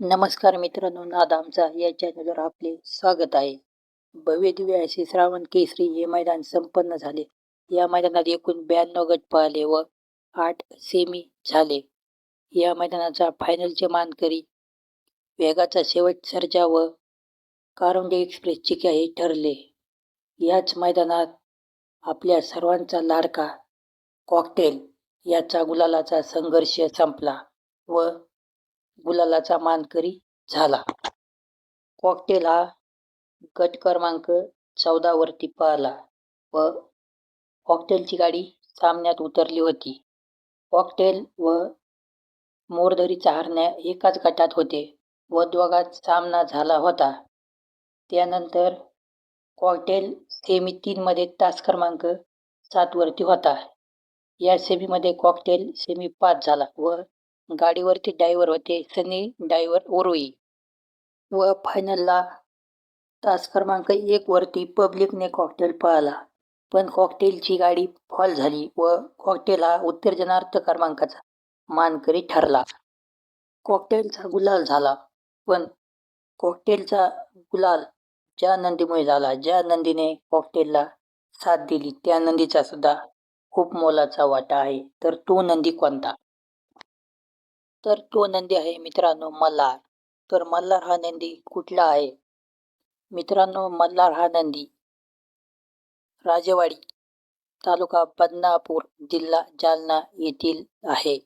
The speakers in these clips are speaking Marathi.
नमस्कार मित्रांनो नादामचा या चॅनलवर आपले स्वागत आहे. भव्य दिव्य असे श्रावण केसरी हे मैदान संपन्न झाले. या मैदानात एकूण ब्याण्णव गट पाहिले व आठ सेमी झाले. या मैदानाचा फायनलचे मानकरी वेगाचा शेवट सर्जा व कारुंडे एक्सप्रेस चिक्या हे ठरले. याच मैदानात आपल्या सर्वांचा लाडका कॉकटेल याचा गुलालाचा संघर्ष संपला व गुलालाचा मानकरी झाला. कॉकटेल हा गट क्रमांक चौदावरती पाहिला व कॉकटेलची गाडी सामन्यात उतरली होती. कॉकटेल व मोरधरीचा हरण्या एकाच गटात होते व दोघात सामना झाला होता. त्यानंतर कॉकटेल सेमी तीनमध्ये तास क्रमांक सातवरती होता. या सेमीमध्ये कॉकटेल सेमी पाच झाला व गाडीवरती डायव्हर होते सनी डायव्हर उर्वी व फायनलला तास क्रमांक एक वरती पब्लिकने कॉकटेल पळाला. पण कॉकटेलची गाडी फॉल झाली व कॉकटेल हा उत्तेजनार्थ क्रमांकाचा मानकरी ठरला. कॉकटेलचा गुलाल झाला पण कॉकटेलचा गुलाल ज्या नंदीमुळे झाला ज्या नंदीने कॉकटेलला साथ दिली त्या नंदीचा सुद्धा खूप मोलाचा वाटा आहे. तर तो नंदी कोणता? तर तो नंदी आहे मित्रांनो मल्हार. तर मल्हार हा नंदी कुठला आहे? मित्रांनो मल्हार हा नंदी राजेवाडी तालुका बदनापूर जिल्हा जालना येथील आहे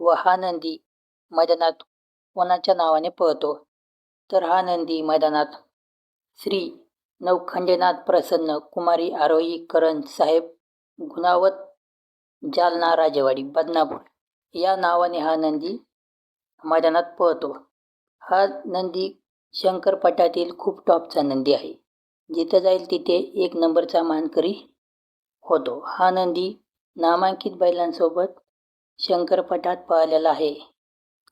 व हा नंदी मैदानात कोणाच्या नावाने पळतो? तर हा नंदी मैदानात श्री नवखंडेनाथ प्रसन्न कुमारी आरोही करण साहेब गुणावत जालना राजेवाडी बदनापूर. या नावाने हा नंदी मैदानात पळतो. हा नंदी शंकरपटातील खूप टॉपचा नंदी आहे. जिथं जाईल तिथे एक नंबरचा मानकरी होतो. हा नंदी नामांकित बैलांसोबत शंकरपटात पळालेला आहे.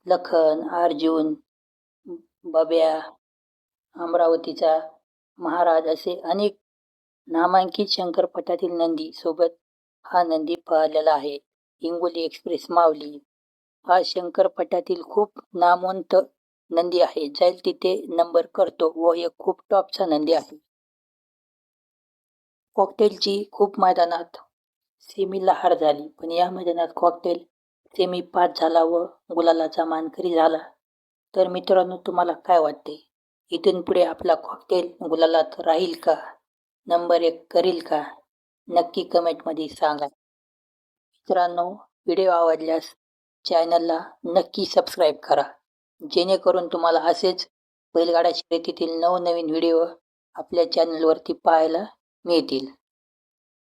लखन अर्जुन बब्या अमरावतीचा महाराज असे अनेक नामांकित शंकरपटातील नंदी सोबत हा नंदी पळालेला आहे. हिंगोली एक्सप्रेस मावली हा शंकरपटातील खूप नामवंत नंदी आहे. जाईल तिथे नंबर करतो व एक खूप टॉपचा नंदी आहे. कॉकटेलची खूप मैदानात सेमीला हार झाली. पण या मैदानात कॉकटेल सेमी पाच झाला व गुलालाचा मानकरी झाला. तर मित्रांनो तुम्हाला काय वाटते? इथून पुढे आपला कॉकटेल गुलालात राहील का? नंबर एक करील का? नक्की कमेंटमध्ये सांगा. मित्रांनो व्हिडिओ आवडल्यास चॅनलला नक्की सबस्क्राईब करा. जेणेकरून तुम्हाला असेच बैलगाडा शर्यतीतील नवनवीन व्हिडिओ आपल्या चॅनलवरती पाहायला मिळतील.